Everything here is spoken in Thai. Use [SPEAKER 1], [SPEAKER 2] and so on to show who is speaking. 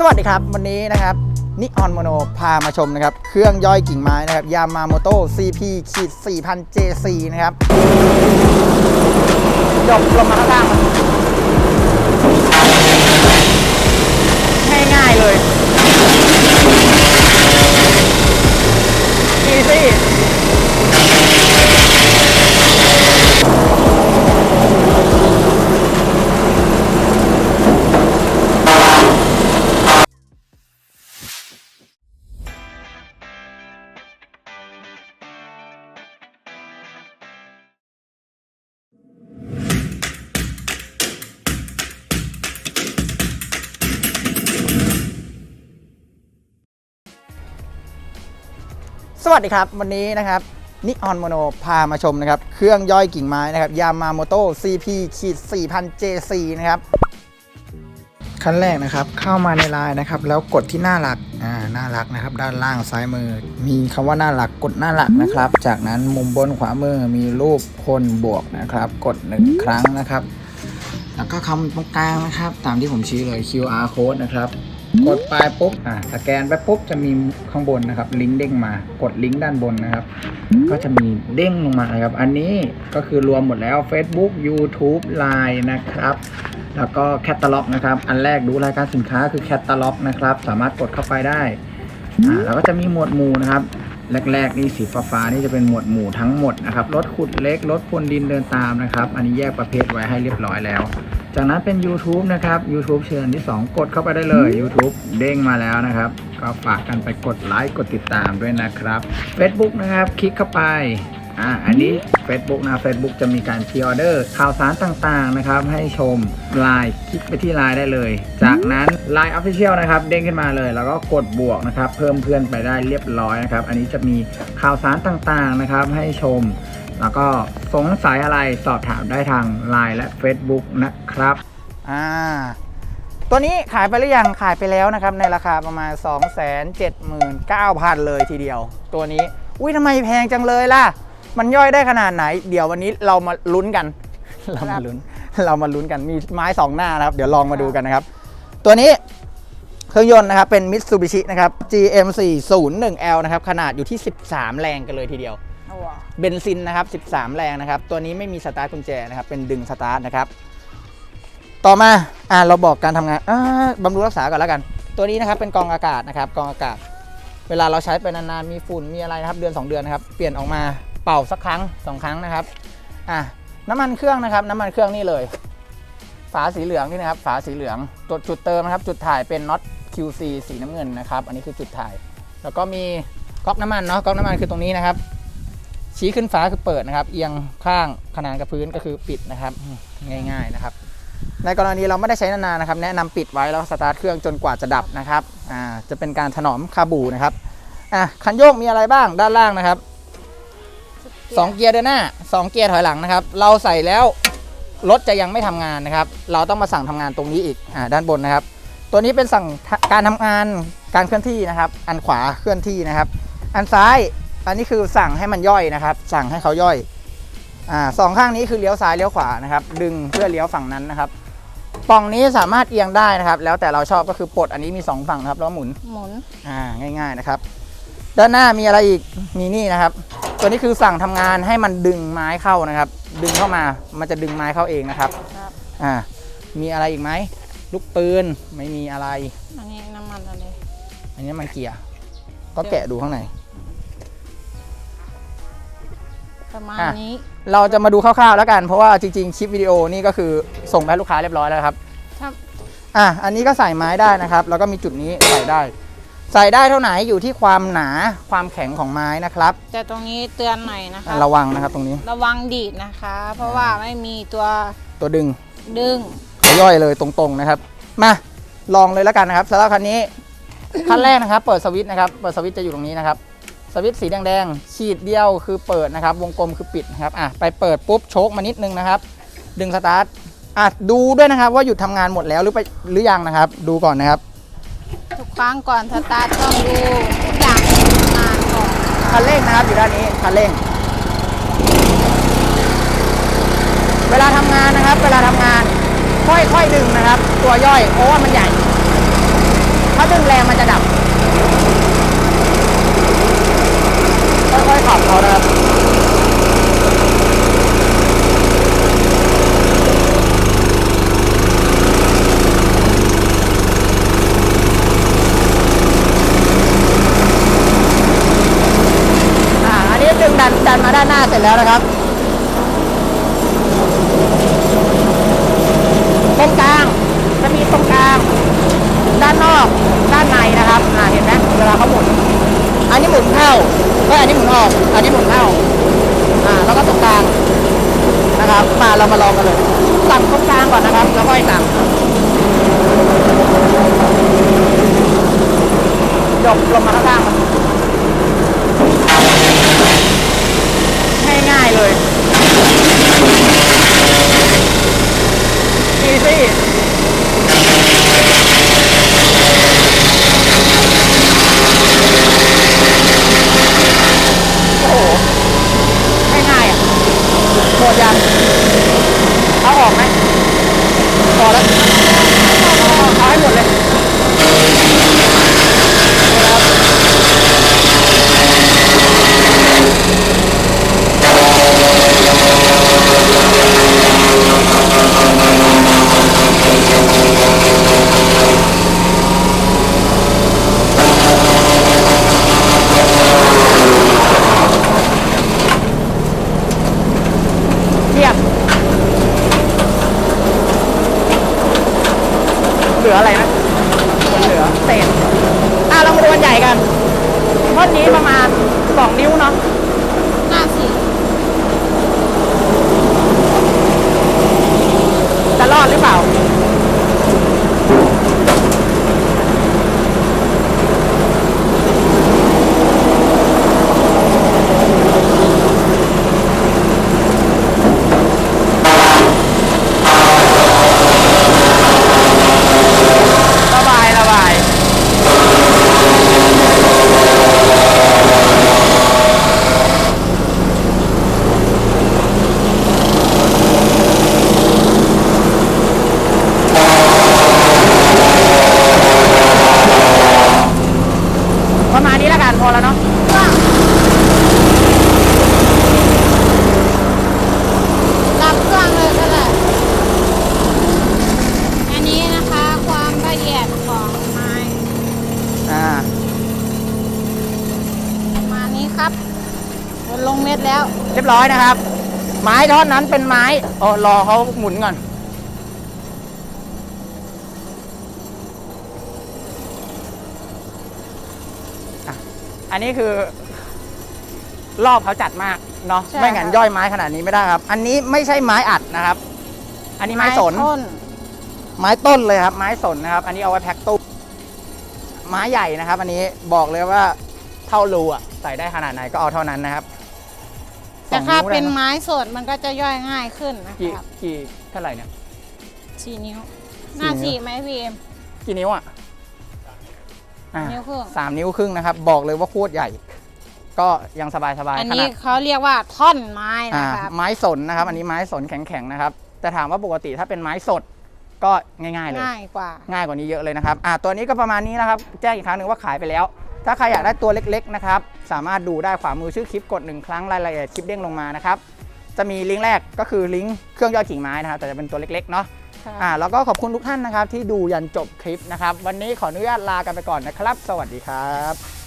[SPEAKER 1] สวัสดีครับ วันนี้นะครับนิออนโมโนพามาชมนะครับ เครื่องย่อยกิ่งไม้นะครับยามาโมโต้ CP ขีด4000 JC นะครับยกลงมาข้างล่างง่ายๆเลย วัสดีครับ วันนี้นะครับนิออนโมโนพามาชมนะครับ เครื่องย่อยกิ่งไม้นะครับยามาโมโต้ CP ขีด4000 JC นะครับขั้นแรกนะครับเข้ามาในไลน์นะครับ แล้วกดที่หน้าหลักอ่าหน้าหลักนะครับ ด้านล่างซ้ายมือ มีคำว่าหน้าหลักกดหน้าหลักนะครับ จากนั้นมุมบนขวามือมีรูปคนบวกนะครับ กดหนึ่งครั้งนะครับ แล้วก็คำตรงกลางนะครับ ตามที่ผมชี้เลย QR code นะครับ กดไปปุ๊บอ่าสแกนไปปุ๊บจะมีข้างบนนะครับ ลิงก์เด้งมากดลิงก์ด้านบนนะครับ ก็จะมีเด้งลงมานะครับ อันนี้ก็คือรวมหมดแล้ว Facebook YouTube Line นะครับ แล้วก็แคตตาล็อกนะครับ อันแรกดูรายการสินค้าคือแคตตาล็อกนะครับ สามารถกดเข้าไปได้อ่าแล้วก็จะมีหมวดหมู่นะครับแรกๆนี่สีฟ้าๆนี่จะเป็นหมวดหมู่ทั้งหมดนะครับรถขุดเล็กรถพรวนดินเดินตามนะครับ อันนี้แยกประเภทไว้ให้เรียบร้อยแล้ว จากนั้นเป็น YouTube นะครับ YouTube เชิญที่ 2 กดเข้าไปได้เลย YouTube เด้งมาแล้วนะครับ ก็ฝากกันไปกดไลค์กดติดตามด้วยนะครับ Facebook นะครับ คลิกเข้าไปอ่าอันนี้ Facebook นะ Facebook จะมีการพรีออเดอร์ข่าวสารต่างๆนะครับ ให้ชมไลน์คลิกไปที่ไลน์ได้เลย จากนั้น Line Official นะครับ เด้งขึ้นมาเลย แล้วก็กดบวกนะครับ เพิ่มเพื่อนไปได้เรียบร้อยนะครับ อันนี้จะมีข่าวสารต่างๆนะครับ ให้ชม แล้วก็สงสัยอะไรสอบถามได้ทาง Line และ Facebook นะครับ อ่า ตัวนี้ขายไปหรือยังขายไปแล้วนะครับ ในราคาประมาณ 279,000 เลยทีเดียว ตัวนี้ อุ้ยทำไมแพงจังเลยล่ะ มันย่อยได้ขนาดไหน เดี๋ยววันนี้เรามาลุ้นกัน เรามาลุ้น เรามาลุ้นกันมีไม้สองหน้านะครับ เดี๋ยวลองมาดูกันนะครับ ตัวนี้เครื่องยนต์นะครับ เป็น Mitsubishi นะครับ GM 401L นะครับ ขนาดอยู่ที่ 13 แรงกันเลยทีเดียว เบนซินนะครับ 13 แรงนะครับ ตัวนี้ไม่มีสตาร์ทกุญแจนะครับ เป็นดึงสตาร์ทนะครับ ต่อมา อ่า เราบอกการทำงานอ่าบำรุงรักษาก่อนแล้วกัน ตัวนี้นะครับ เป็นกองอากาศนะครับ กองอากาศ เวลาเราใช้ไปนานๆ มีฝุ่น มีอะไรนะครับ เดือน 2 เดือนนะครับ เปลี่ยนออกมา เป่าสักครั้ง 2 ครั้งนะครับ อ่าน้ำมันเครื่องนะครับ น้ำมันเครื่องนี่เลย ฝาสีเหลืองนี่นะครับ ฝาสีเหลือง ตัวจุดเติมนะครับ จุดถ่ายเป็นน็อต QC สีน้ำเงินนะครับ อันนี้คือจุดถ่าย แล้วก็มีก๊อกน้ำมันเนาะ ก๊อกน้ำมันคือตรงนี้นะครับ ชี้ขึ้นฟ้าคือเปิดนะครับ เอียงข้างขนานกับพื้นก็คือปิดนะครับ ง่าย ๆนะครับ ในกรณีเราไม่ได้ใช้นานๆนะครับ แนะนำปิดไว้แล้วสตาร์ทเครื่องจนกว่าจะดับนะครับอ่าจะเป็นการถนอมคาบูนะครับอะคันโยกมีอะไรบ้างด้านล่างนะครับสองเกียร์เดินหน้าสองเกียร์ถอยหลังนะครับ เราใส่แล้วรถจะยังไม่ทำงานนะครับ เราต้องมาสั่งทำงานตรงนี้อีกอ่าด้านบนนะครับ ตัวนี้เป็นสั่งการทำงานการเคลื่อนที่นะครับ อันขวาเคลื่อนที่นะครับ อันซ้าย อันนี้คือสั่งให้มันย่อยนะครับ สั่งให้เขาย่อยอ่าสองข้างนี้คือเลี้ยวซ้ายเลี้ยวขวานะครับ ดึงเพื่อเลี้ยวฝั่งนั้นนะครับปล่องนี้สามารถเอียงได้นะครับ แล้วแต่เราชอบก็คือปลดอันนี้มีสองฝั่งนะครับแล้วหมุน
[SPEAKER 2] หมุน
[SPEAKER 1] อ่าง่าย ๆนะครับ ด้านหน้ามีอะไรอีกมีนี่นะครับ ตัวนี้คือสั่งทำงานให้มันดึงไม้เข้านะครับ ดึงเข้ามามันจะดึงไม้เข้าเองนะครับ
[SPEAKER 2] ครับ
[SPEAKER 1] อ่ามีอะไรอีกไหมลูกปืนไม่มีอะไร
[SPEAKER 2] อันนี้น้ำมันอะไร
[SPEAKER 1] อันนี้มันเกียร์ก็แกะดูข้างใน
[SPEAKER 2] ประมาณ
[SPEAKER 1] อะ
[SPEAKER 2] นี้
[SPEAKER 1] เราจะมาดูคร่าวๆแล้วกัน เพราะว่าจริงๆ คลิปวิดีโอนี่ก็คือส่งไปให้ลูกค้าเรียบร้อยแล้วครับ
[SPEAKER 2] ครับ
[SPEAKER 1] อะอันนี้ก็ใส่ไม้ได้นะครับ แล้วก็มีจุดนี้ใส่ได้ ใส่ได้เท่าไหนอยู่ที่ความหนาความแข็งของไม้นะครับ
[SPEAKER 2] แต่ตรงนี้เตือนหน่อยนะคะ
[SPEAKER 1] ระวังนะครับตรงนี้
[SPEAKER 2] ระวังดีดนะคะ เพราะว่าไม่มีตัว
[SPEAKER 1] ตัวดึง
[SPEAKER 2] ดึง
[SPEAKER 1] เขาย่อยเลยตรงๆนะครับ มาลองเลยแล้วกันนะครับสำหรับคันนี้คันแรกนะครับ เปิดสวิตช์นะครับ เปิดสวิตช์จะอยู่ตรงนี้นะครับ สวิตช์สีแดงๆขีดเดียวคือเปิดนะครับ วงกลมคือปิดนะครับอะไปเปิดปุ๊บโชคมานิดนึงนะครับ ดึงสตาร์ทอะดูด้วยนะครับ ว่าหยุดทำงานหมดแล้วหรือไปหรือยังนะครับ ดูก่อนนะครับ
[SPEAKER 2] ทุกครั้งก่อนสตาร์ทต้องดูทุกอย่างทำงานก่อน
[SPEAKER 1] คันเร่งนะครับอยู่ด้านนี้คันเร่ง เวลาทำงานนะครับ เวลาทำงาน ค่อยๆดึงนะครับ ตัวย่อยเพราะว่ามันใหญ่ ถ้าดึงแรงมันจะดับ ค่อยขับเขานะครับอ่าอันนี้ดึงดันดันมาด้านหน้าเสร็จแล้วนะครับ ตรงกลาง จะมีตรงกลาง ด้านนอก ด้านในนะครับ อ่า เห็นไหมเวลาเขาหมุน อันนี้หมุนเข้าก็ อันนี้หมุนอก อันนี้หมุนเข้า อ่า แล้วก็ตรงกลางนะครับ มาเรามาลองกันเลยสั่งตรงกลางก่อนนะครับ แล้วค่อยต่างจบลงมาข้างล่างมันง่ายๆเลยอีซี่ โอ้โหไม่ง่ายอะหมดยัง เอาออกไหมพอแล้ว เอาให้หมดเลยเทียบ เห ลืออะไรนะเหลือเศษอะเรามาดูอันใหญ่กันท่อนนี้ประมาณ 2 นิ้วเนาะ
[SPEAKER 2] หน้าสี่
[SPEAKER 1] จะรอดหรือเปล่า ระบาย ระบาย ประมาณนี้แล้วกันพอแล้วเนาะ
[SPEAKER 2] รับเครื่องเลยก็ได้อันนี้นะคะความละเอียดของไม้
[SPEAKER 1] อ่า
[SPEAKER 2] ประ มาณนี้ครับลงเม็ดแล้ว
[SPEAKER 1] เรียบร้อยนะครับ ไม้ท่อนนั้นเป็นไม้อ๋อรอเขาหมุนก่อนอะอันนี้คือ รอบเขาจัดมากเนาะ
[SPEAKER 2] ใช่
[SPEAKER 1] ไม่งั้น
[SPEAKER 2] ค่ะ
[SPEAKER 1] ย่อยไม้ขนาดนี้ไม่ได้ครับ อันนี้ไม่ใช่ไม้อัดนะครับ อันนี้ไม้สน
[SPEAKER 2] ต้น
[SPEAKER 1] ไม้ต้นเลยครับ ไม้สนนะครับ อันนี้เอาไว้แพ็คตู้ไม้ใหญ่นะครับ อันนี้บอกเลยว่า เท่ารูอะใส่ได้ขนาดไหนก็เอาเท่านั้นนะครับ
[SPEAKER 2] แต่ถ้า
[SPEAKER 1] สองว
[SPEAKER 2] เป็น
[SPEAKER 1] ได้ะ
[SPEAKER 2] ไม้สดมันก็จะย่อยง่ายขึ้นนะ
[SPEAKER 1] กี่
[SPEAKER 2] ครับ
[SPEAKER 1] กี่เท่าไหร่เนี่ย
[SPEAKER 2] สี่นิ้วหน้า
[SPEAKER 1] สี่
[SPEAKER 2] สี่
[SPEAKER 1] นิ้ว
[SPEAKER 2] ไหมพีเอ็ม
[SPEAKER 1] กี่นิ้วอะอะ
[SPEAKER 2] นิ้วครึ่ง
[SPEAKER 1] สามนิ้วครึ่งนะครับ บอกเลยว่าโคตรใหญ่ ก็ยังสบายสบาย
[SPEAKER 2] อัน
[SPEAKER 1] ข
[SPEAKER 2] นี้
[SPEAKER 1] นาด
[SPEAKER 2] เขาเรียกว่าท่อนไม้
[SPEAKER 1] อ่า
[SPEAKER 2] นะครับ
[SPEAKER 1] ไม้สนนะครับ อันนี้ไม้สนแข็งๆนะครับ แต่ถามว่าปกติถ้าเป็นไม้สดก็ง่ายๆเลย
[SPEAKER 2] ง่ายกว่า
[SPEAKER 1] ง่ายกว่านี้เยอะเลยนะครับ อ่า ตัวนี้ก็ประมาณนี้นะครับ แจ้งอีกครั้งหนึ่งว่าขายไปแล้ว ถ้าใครอยากได้ตัวเล็กๆนะครับสามารถดูได้ขวามือชื่อคลิปกดหนึ่งครั้งรายละเอียดคลิปเด้งลงมานะครับจะมีลิงก์แรกก็คือลิงก์เครื่องย่อยกิ่งไม้นะครับแต่จะเป็นตัวเล็กๆเนาะอ่าแล้วก็ขอบคุณทุกท่านนะครับที่ดูยันจบคลิปนะครับ วันนี้ขออนุญาตลากันไปก่อนนะครับ สวัสดีครับ